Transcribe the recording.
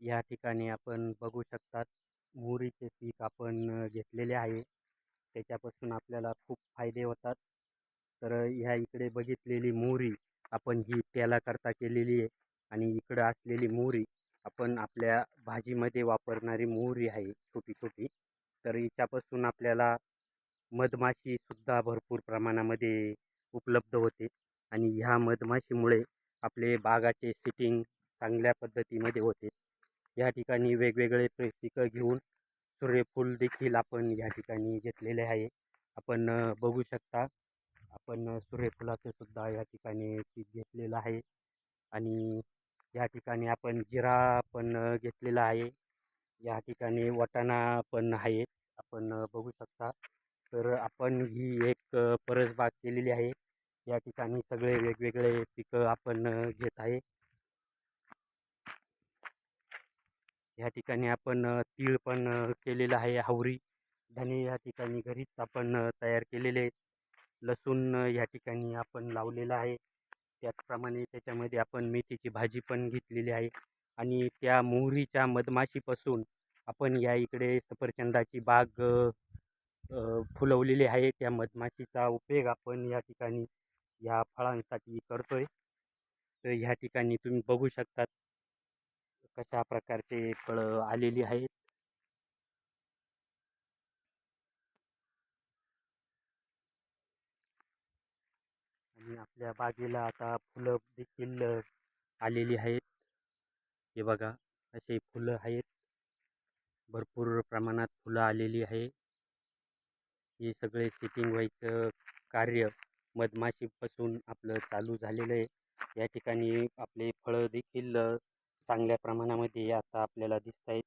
या ठिकाणी आपण बघू शकतात. मोहरीचे पीक आपण घेतलेले आहे. त्याच्यापासून आपल्याला खूप फायदे होतात. तर ह्या इकडे बघितलेली मोहरी आपण ही तेलाकरता केलेली आहे आणि इकडं असलेली मोहरी आपण आपल्या भाजीमध्ये वापरणारी मोहरी आहे छोटी छोटी तर हिच्यापासून आपल्याला मधमाशीसुद्धा भरपूर प्रमाणामध्ये उपलब्ध होते आणि ह्या मधमाशीमुळे आपले बागाचे सिटिंग चांगल्या पद्धतीमध्ये होते. या ठिकाणी वेगवेगळे पिकं घेऊन सूर्यफूल देखील आपण या ठिकाणी घेतलेले आहे. आपण बघू शकता आपण सूर्यफुलाचं सुद्धा या ठिकाणी पीक घेतलेलं आहे. आणि या ठिकाणी आपण जिरा पण घेतलेला आहे. या ठिकाणी वाटाणा पण आहे. आपण बघू शकता. तर आपण ही एक परसबाग केलेली आहे. या ठिकाणी सगळे वेगवेगळे पिकं आपण घेत आहे. या ठिकाणी आपण तीळ पण केलेलं आहे हावरी धने या ठिकाणी घरीच आपण तयार केलेले लसूण ह्या या ठिकाणी आपण लावलेलं आहे. त्याचप्रमाणे त्याच्यामध्ये आपण मेथीची भाजी पण घेतलेली आहे. आणि त्या मोहरीच्या मधमाशीपासून आपण या इकडे सफरचंदाची बाग फुलवलेली आहे. त्या मधमाशीचा उपयोग आपण या ठिकाणी या फळांसाठी करतोय. तर ह्या ठिकाणी तुम्ही बघू शकतात. कशा प्रकारचे फळं आलेली आहेत? आणि आपल्या बागेला आता फुलं देखील आलेली आहेत. हे बघा असे फुलं आहेत. भरपूर प्रमाणात फुलं आलेली आहे. हे सगळे सेटिंग व्हायचं कार्य मधमाशीपासून आपलं चालू झालेलं आहे. या ठिकाणी आपले फळं देखील चांगल्या प्रमाणामध्ये आता आपल्याला दिसत आहेत